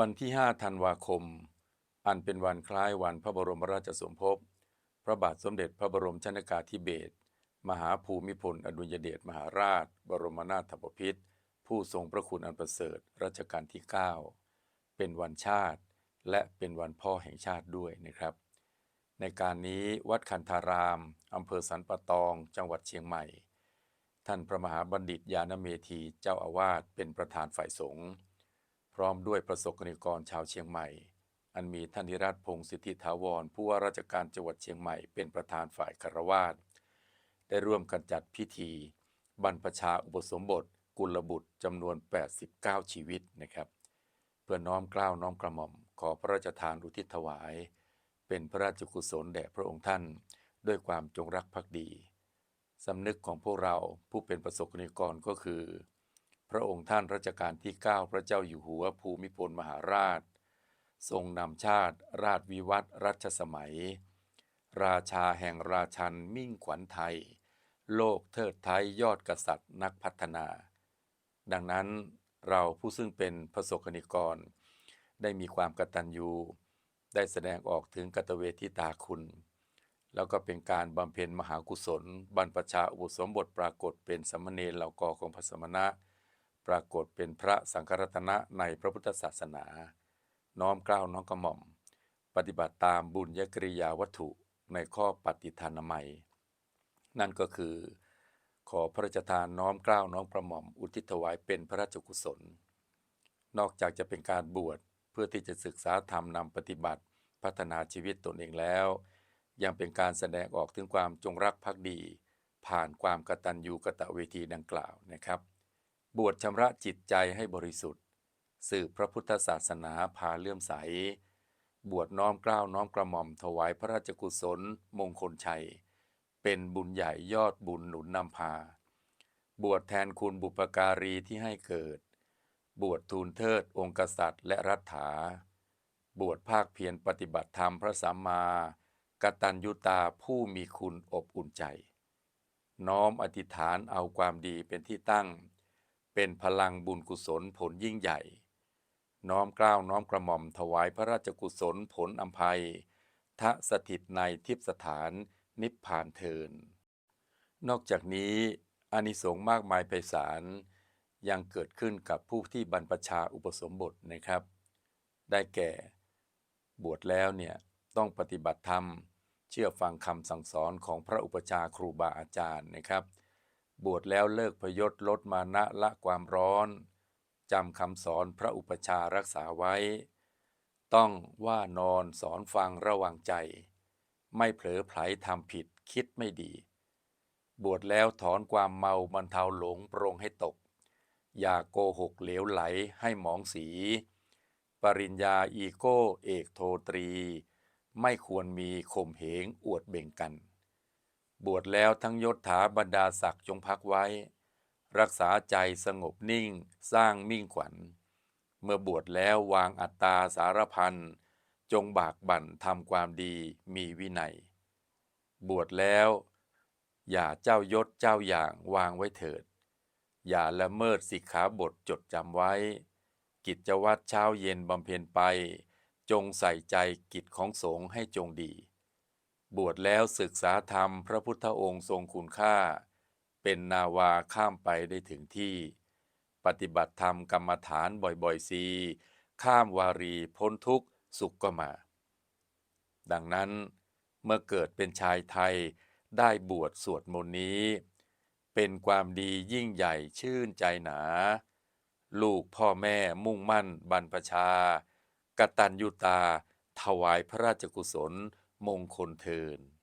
วันที่ 5 ธันวาคม อันเป็นวันคล้ายวันพระบรมราชสมภพ พระบาทสมเด็จพระบรมชนากาธิเบศร มหาภูมิพล อดุลยเดชมหาราช บรมนาถบพิตร ผู้ทรงพระคุณอันประเสริฐรัชกาลที่ 9 เป็นวันชาติ และเป็นวันพ่อแห่งชาติด้วยนะครับ ในการนี้วัดคันธาราม อำเภอสันปะตอง จังหวัดเชียงใหม่ ท่านพระมหาบัณฑิตยานเมธีเจ้าอาวาสเป็นประธานฝ่ายสงฆ์ พร้อมด้วยประสบกนิกรชาวเชียงใหม่ อันมีท่านนิรัตพงศ์สิทธิถาวร ผู้ว่าราชการจังหวัดเชียงใหม่เป็นประธานฝ่ายคารวาสได้ร่วมกันจัดพิธี บรรพชาอุปสมบท กุลบุตรจำนวน 89 ชีวิตนะครับเพื่อน้อมเกล้าวน้อมกระหม่อม ขอพระราชทานอุทิศถวาย เป็นพระราชกุศลแด่พระองค์ท่าน ด้วยความจงรักภักดีสำนึกของพวกเราผู้เป็นประสบกนิกรก็คือ พระองค์ท่านรัชกาลที่ 9 พระเจ้าอยู่หัวภูมิพลมหาราช ทรงนำชาติราชวิวัฒน์รัชสมัย ราชาแห่งราชันมิ่งขวัญไทย โลกเทิดไทยยอดกษัตริย์นักพัฒนา ดังนั้นเราผู้ซึ่งเป็นประสกนิกร ได้มีความกตัญญู ได้แสดงออกถึงกตเวทิตาคุณ แล้วก็เป็นการบำเพ็ญมหากุศล บรรพชาอุปสมบทปรากฏเป็นสมณเณรเหล่ากอของพระสมณะ ปรากฏเป็นพระสังฆรัตนะในพระพุทธศาสนา น้อมเกล้าวน้อมกระหม่อม ปฏิบัติตามบุญยกริยาวัตถุในข้อปฏิทานามัย นั่นก็คือ ขอพระราชทานน้อมเกล้าวน้อมกระหม่อม อุทิศถวายเป็นพระราชกุศล นอกจากจะเป็นการบวชเพื่อที่จะศึกษาธรรมนำปฏิบัติ พัฒนาชีวิตตนเองแล้ว ยังเป็นการแสดงออกถึงความจงรักภักดี ผ่านความกตัญญูกะตะเวทีดังกล่าวนะครับ บวชชำระจิตใจให้บริสุทธิ์ สืบพระพุทธศาสนาพาเลื่อมใส บวชน้อมเกล้าวน้อมกระหม่อมถวายพระราชกุศลมงคลชัย เป็นบุญใหญ่ยอดบุญหนุนนำพา บวชแทนคุณบุปการีที่ให้เกิด บวชทูลเทิดองค์กษัตริย์และรัฐา บวชภาคเพียรปฏิบัติธรรมพระสัมมากตัญญูตาผู้มีคุณอบอุ่นใจ น้อมอธิษฐานเอาความดีเป็นที่ตั้ง เป็นพลังบุญกุศลผลยิ่งใหญ่ น้อมกล้าวน้อมกระหม่อมถวายพระราชกุศลผลอัมภัยทะสถิตในทิพสถานนิพพานเทิน นอกจากนี้อานิสงส์มากมายไพศาลยังเกิดขึ้นกับผู้ที่บรรพชาอุปสมบทนะครับ ได้แก่ บวชแล้วเนี่ยต้องปฏิบัติธรรม เชื่อฟังคำสั่งสอนของพระอุปชาครูบาอาจารย์นะครับ บวชแล้วเลิกพยศลดมานะละความร้อนจำคำสอนพระอุปชารักษาไว้ ต้องว่านอนสอนฟังระวังใจ ไม่เผลอไผลทำผิดคิดไม่ดี บวชแล้วถอนความเมาบรรเทาหลงโปรงให้ตก อย่าโกหกเหลวไหลให้หมองสี ปริญญาอีโก้เอกโทตรี ไม่ควรมีข่มเหงอวดเบ่งกัน บวชแล้วทั้งยศถาบรรดาศักดิ์จงพักไว้ รักษาใจสงบนิ่งสร้างมิ่งขวัญ เมื่อบวชแล้ววางอัตตาสารพันจงบากบั่นทำความดีมีวินัย บวชแล้ว อย่าเจ้ายศเจ้าอย่างวางไว้เถิด อย่าละเมิดสิกขาบทจดจำไว้ กิจวัตรเช้าเย็นบำเพ็ญไป จงใส่ใจกิจของสงฆ์ให้จงดี บวชแล้วศึกษาธรรมพระพุทธองค์ทรงคุณค่า เป็นนาวาข้ามไปได้ถึงที่ ปฏิบัติธรรมกรรมฐานบ่อยๆซีข้ามวารีพ้นทุกข์สุขก็มา ดังนั้นเมื่อเกิดเป็นชายไทยได้บวชสวดมนต์นี้ เป็นความดียิ่งใหญ่ชื่นใจหนา ลูกพ่อแม่มุ่งมั่นบรรพชากตัญญูตา ถวายพระราชกุศล มงคลเทิน